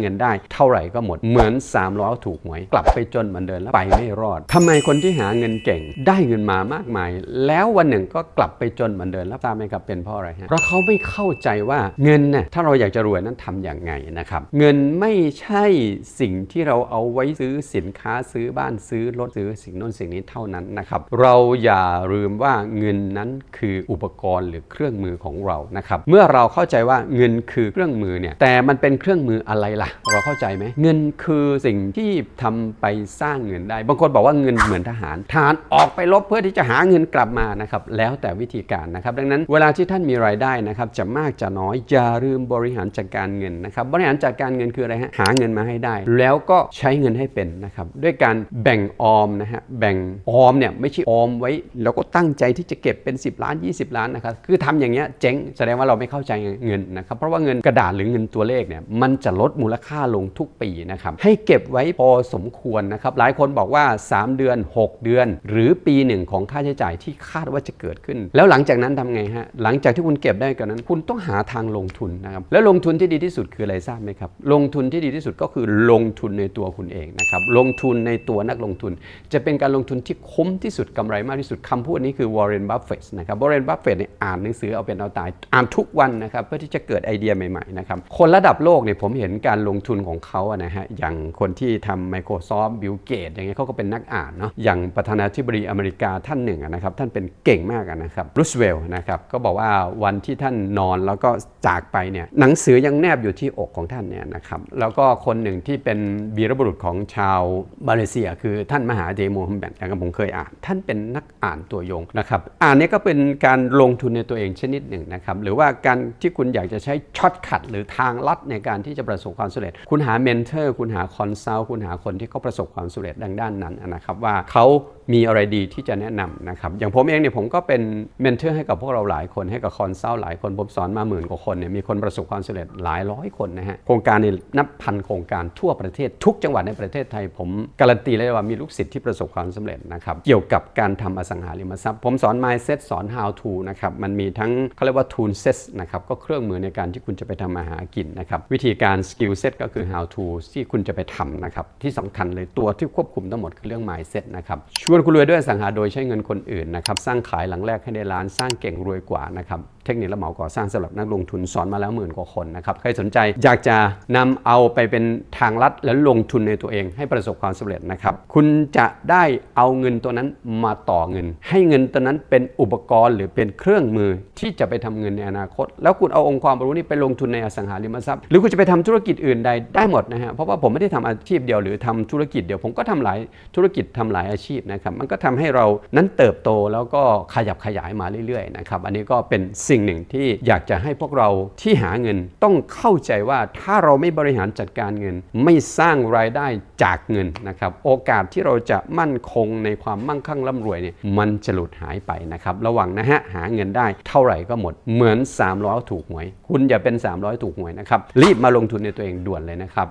เงินได้ เท่าไหร่ก็หมด เหมือน3ล้อถูกหวย กลับไปจนเหมือนเดิมแล้วไปไม่รอดทำไมคนที่หาเงินเก่งได้เงินมามากมาย แล้ววันหนึ่งก็กลับไปจนเหมือนเดิมแล้วทราบไหมครับเป็นเพราะอะไรฮะเพราะเขาไม่เข้าใจว่าเงินน่ะถ้าเราอยากจะรวยนั้นทำอย่างไงนะครับเงินไม่ใช่สิ่งที่เราเอาไว้ซื้อสินค้าซื้อบ้านซื้อรถซื้อสิ่งโน้นสิ่งนี้เท่านั้นนะครับเราอย่าลืมว่าเงินนั้นคืออุปกรณ์หรือเครื่องมือของเรานะครับเมื่อเราเข้าใจว่าเงินคือเครื่องมือเนี่ยแต่มันเป็นเครื่องมืออะไรล่ะเราเข้าใจไหม เงินคือสิ่งที่ทำไปสร้างเงินได้ บางคนบอกว่าเงินเหมือนทหาร ทหารออกไปรบเพื่อที่จะหาเงินกลับมานะครับ แล้วแต่วิธีการนะครับ ดังนั้นเวลาที่ท่านมีรายได้นะครับ จะมากจะน้อยอย่าลืมบริหารจัดการเงินนะครับ บริหารจัดการเงินคืออะไรฮะ หาเงินมาให้ได้ แล้วก็ใช้เงินให้เป็นนะครับ ด้วยการแบ่งออมนะฮะ แบ่งออมเนี่ยไม่ใช่ออมไว้ แล้วก็ตั้งใจที่จะเก็บเป็น 10 ล้าน 20 ล้านนะครับ คือทำอย่างเงี้ยเจ๊ง แสดงว่าเราไม่เข้าใจเงินนะครับ เพราะว่าเงินกระดาษหรือเงินตัวเลขเนี่ย มันจะลดมูลค่าลงทุกปีนะครับให้เก็บไว้พอสมควรนะครับหลายคนบอกว่า 3 เดือน 6 เดือน หรือปีหนึ่งของค่าใช้จ่ายที่คาดว่าจะเกิดขึ้น แล้วหลังจากนั้นทำไงฮะหลังจากที่คุณเก็บได้กันนั้น คุณต้องหาทางลงทุนนะครับแล้วลงทุนที่ดีที่สุดคืออะไรทราบไหมครับลงทุนที่ดีที่สุดก็คือลงทุนในตัวคุณเองนะครับลงทุนในตัวนักลงทุน จะเป็นการลงทุนที่คุ้มที่สุดกำไรมากที่สุดคำพูดนี้คือวอร์เรนบัฟเฟตนะครับวอร์เรนบัฟเฟตเนี่ยอ่านหนังสือเอาเป็นเอาตายอ่านทุกวันนะครับเพื่อที่จะเกิดไอเดียใหม่ๆนะครับคนระดับโลกเนี่ยผมเห็นการลงทุนของเขาอะนะฮะอย่างคนที่ทำ Microsoft Bill Gates อย่างเงี้ยเขาก็เป็นนักอ่านเนาะอย่างประธานาธิบดีอเมริกาท่านหนึ่งนะครับท่านเป็นเก่งมากนะครับรูสเวลล์นะครับก็บอกว่าวันที่ท่านนอนแล้วก็จากไปเนี่ยหนังสือยังแนบอยู่ที่อกของท่านเนี่ยนะครับแล้วก็คนหนึ่งที่เป็นวีรบุรุษของชาวมาเลเซีย คือท่านมหาเดโมฮัมแบนอย่างที่ผมเคยอ่าน ท่านเป็นนักอ่านตัวยงนะครับอ่านนี่ก็เป็นการลงทุนในตัวเองชนิดหนึ่งนะครับหรือว่าการที่คุณอยากจะใช้ช็อตคัดหรือทางลัดในการที่จะประสบความสำเร็จ คุณหาเมนเทอร์ คุณหาคอนซัลท์คุณหาคนที่เขาประสบความสำเร็จดังด้านนั้นนะครับว่าเขา มีอะไรดีที่จะแนะนำนะครับ อย่างผมเองเนี่ยผมก็เป็นเมนเทอร์ให้กับพวกเราหลายคนให้กับคอนซัลท์หลายคนผมสอนมาหมื่นกว่าคนเนี่ยมีคนประสบความสำเร็จหลายร้อยคนนะฮะโครงการในนับพันโครงการทั่วประเทศทุกจังหวัดในประเทศไทย ผมการันตีเลยว่ามีลูกศิษย์ที่ประสบความสำเร็จนะครับเกี่ยวกับการทำอสังหาริมทรัพย์ ผมสอน mindset สอน how to นะครับมันมีทั้งเขาเรียกว่า tool set นะครับก็เครื่องมือในการที่คุณจะไปทำมาหากินนะครับวิธีการ skill set ก็คือ how to ที่คุณจะไปทำนะครับที่สำคัญเลยตัวที่ควบคุมทั้งหมดคือเรื่อง mindset นะครับชวนคุณรวยด้วยสังหาโดยใช้เงินคนอื่นนะครับ สร้างขายหลังแรกให้ได้ล้าน สร้างเก่งรวยกว่านะครับเทคนิครับเหมาก่อสร้างสำหรับนักลงทุนสอนมาแล้วหมื่นกว่าคนนะครับใครสนใจอยากจะนำเอาไปเป็นทางลัดและลงทุนในตัวเองให้ประสบความสำเร็จนะครับคุณจะได้เอาเงินตัวนั้นมาต่อเงิน ให้เงินตัวนั้นเป็นอุปกรณ์หรือเป็นเครื่องมือที่จะไปทำเงินในอนาคต แล้วคุณเอาองค์ความรู้นี้ไปลงทุนในอสังหาริมทรัพย์ หรือคุณจะไปทำธุรกิจอื่นใดได้หมดนะฮะเพราะว่าผมไม่ได้ทำอาชีพเดียวหรือทำธุรกิจเดียวผมก็ทำหลายธุรกิจทำหลายอาชีพนะครับมันก็ทำให้เรานั้นเติบโตแล้วก็ขยับขยายมาเรื่อยๆนะครับอันนี้ก็เป็นสิิ่งหนึ่งที่อยากจะให้พวกเราที่หาเงินต้องเข้าใจว่าถ้าเราไม่บริหารจัดการเงิน ไม่สร้างรายได้จากเงินนะครับโอกาสที่เราจะมั่นคงในความมั่งคั่งร่ำรวยเนี่ยมันจะหลุดหายไปนะครับระวังนะฮะหาเงินได้เท่าไหร่ก็หมดเหมือน3ล้อถูกหวย คุณอย่าเป็น300ถูกหวยนะครับรีบมาลงทุนในตัวเองด่วนเลยนะครับ